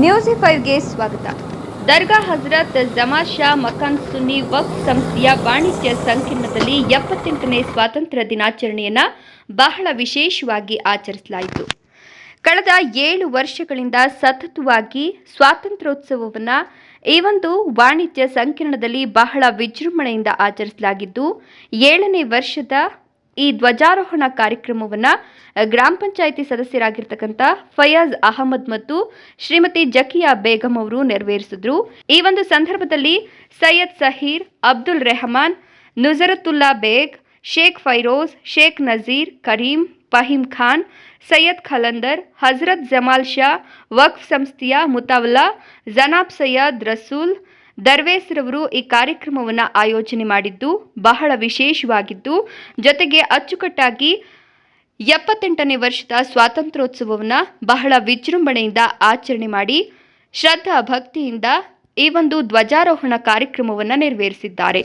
News ಫೈವ್ಗೆ ಸ್ವಾಗತ. ದರ್ಗಾ ಹಜರತ್ ಜಮಾ ಶಾ ಮಕಾನ್ ಸುನ್ನಿ ವಕ್ಫ್ ಸಂಸ್ಥೆಯ ವಾಣಿಜ್ಯ ಸಂಕೀರ್ಣದಲ್ಲಿ ಎಪ್ಪತ್ತೆಂಟನೇ ಸ್ವಾತಂತ್ರ್ಯ ದಿನಾಚರಣೆಯನ್ನು ಬಹಳ ವಿಶೇಷವಾಗಿ ಆಚರಿಸಲಾಯಿತು. ಕಳೆದ ಏಳು ವರ್ಷಗಳಿಂದ ಸತತವಾಗಿ ಸ್ವಾತಂತ್ರ್ಯೋತ್ಸವವನ್ನು ಈ ಒಂದು ವಾಣಿಜ್ಯ ಸಂಕೀರ್ಣದಲ್ಲಿ ಬಹಳ ವಿಜೃಂಭಣೆಯಿಂದ ಆಚರಿಸಲಾಗಿದ್ದು, ಏಳನೇ ವರ್ಷದ ಈ ಧ್ವಜಾರೋಹಣ ಕಾರ್ಯಕ್ರಮವನ್ನು ಗ್ರಾಮ ಪಂಚಾಯಿತಿ ಸದಸ್ಯರಾಗಿರ್ತಕ್ಕಂಥ ಫಯಾಜ್ ಅಹಮದ್ ಮತ್ತು ಶ್ರೀಮತಿ ಜಕಿಯಾ ಬೇಗಂ ಅವರು ನೆರವೇರಿಸಿದ್ರು. ಈ ಒಂದು ಸಂದರ್ಭದಲ್ಲಿ ಸೈಯದ್ ಸಹೀರ್, ಅಬ್ದುಲ್ ರೆಹಮಾನ್, ನುಜರತುಲ್ಲಾ ಬೇಗ್, ಶೇಖ್ ಫೈರೋಜ್, ಶೇಖ್ ನಜೀರ್, ಕರೀಂ ಫಹೀಂ ಖಾನ್, ಸೈಯದ್ ಖಲಂದರ್, ಹಜರತ್ ಜಮಾಲ್ ಶಾ, ವಕ್ಫ್ ಸಂಸ್ಥೆಯ ಮುತಾವಲಾ ಜನಾಬ್ ಸೈಯದ್ ರಸೂಲ್ ದರ್ವೇಸ್ರವರು ಈ ಕಾರ್ಯಕ್ರಮವನ್ನು ಆಯೋಜನೆ ಮಾಡಿದ್ದು ಬಹಳ ವಿಶೇಷವಾಗಿದ್ದು, ಜೊತೆಗೆ ಅಚ್ಚುಕಟ್ಟಾಗಿ ಎಪ್ಪತ್ತೆಂಟನೇ ವರ್ಷದ ಸ್ವಾತಂತ್ರ್ಯೋತ್ಸವವನ್ನು ಬಹಳ ವಿಜೃಂಭಣೆಯಿಂದ ಆಚರಣೆ ಮಾಡಿ ಶ್ರದ್ಧಾ ಭಕ್ತಿಯಿಂದ ಈ ಒಂದು ಧ್ವಜಾರೋಹಣ ಕಾರ್ಯಕ್ರಮವನ್ನು ನೆರವೇರಿಸಿದ್ದಾರೆ.